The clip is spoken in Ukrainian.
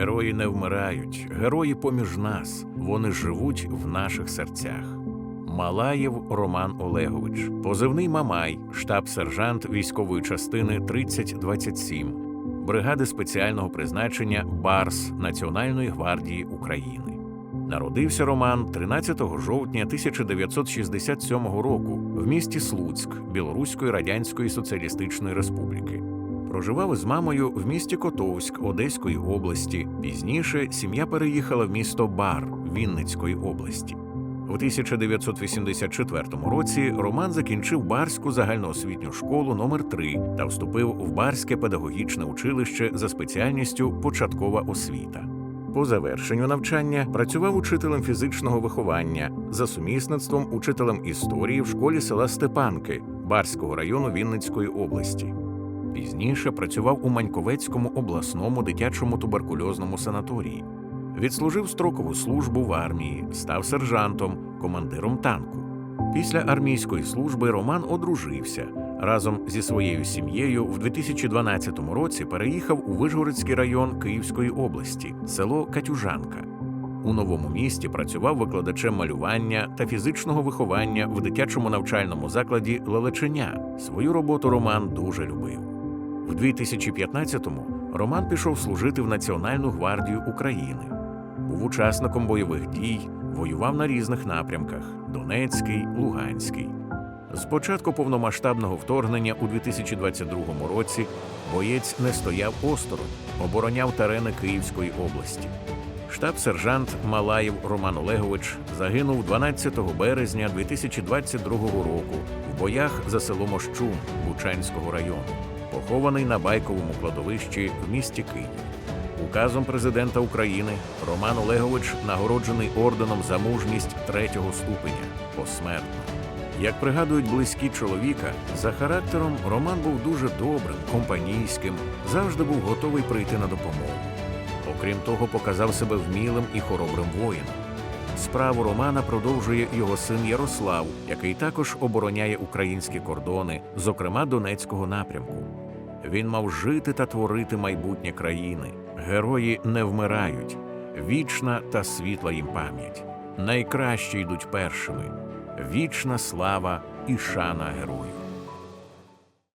Герої не вмирають, герої поміж нас. Вони живуть в наших серцях. Малаєв Роман Олегович, позивний Мамай, штаб-сержант військової частини 3027, бригади спеціального призначення БАРС Національної гвардії України. Народився Роман 13 жовтня 1967 року в місті Слуцьк Білоруської Радянської Соціалістичної Республіки. Проживав із мамою в місті Котовськ Одеської області. Пізніше сім'я переїхала в місто Бар Вінницької області. У 1984 році Роман закінчив Барську загальноосвітню школу номер 3 та вступив в Барське педагогічне училище за спеціальністю початкова освіта. По завершенню навчання працював учителем фізичного виховання за сумісництвом учителем історії в школі села Степанки Барського району Вінницької області. Пізніше працював у Маньковецькому обласному дитячому туберкульозному санаторії. Відслужив строкову службу в армії, став сержантом, командиром танку. Після армійської служби Роман одружився. Разом зі своєю сім'єю в 2012 році переїхав у Вишгородський район Київської області, село Катюжанка. У новому місті працював викладачем малювання та фізичного виховання в дитячому навчальному закладі Лелеченя. Свою роботу Роман дуже любив. В 2015-му Роман пішов служити в Національну гвардію України. Був учасником бойових дій, воював на різних напрямках: Донецький, Луганський. З початку повномасштабного вторгнення у 2022 році боєць не стояв осторонь, обороняв терени Київської області. Штаб-сержант Малаєв Роман Олегович загинув 12 березня 2022 року в боях за село Мощун Бучанського району, похований на байковому кладовищі в місті Київ. Указом президента України Роман Олегович нагороджений орденом за мужність третього ступеня посмертно. Як пригадують близькі чоловіка, за характером Роман був дуже добрим, компанійським, завжди був готовий прийти на допомогу. Окрім того, показав себе вмілим і хоробрим воїном. Справу Романа продовжує його син Ярослав, який також обороняє українські кордони, зокрема Донецького напрямку. Він мав жити та творити майбутнє країни. Герої не вмирають, вічна та світла їм пам'ять. Найкращі йдуть першими. Вічна слава і шана герою.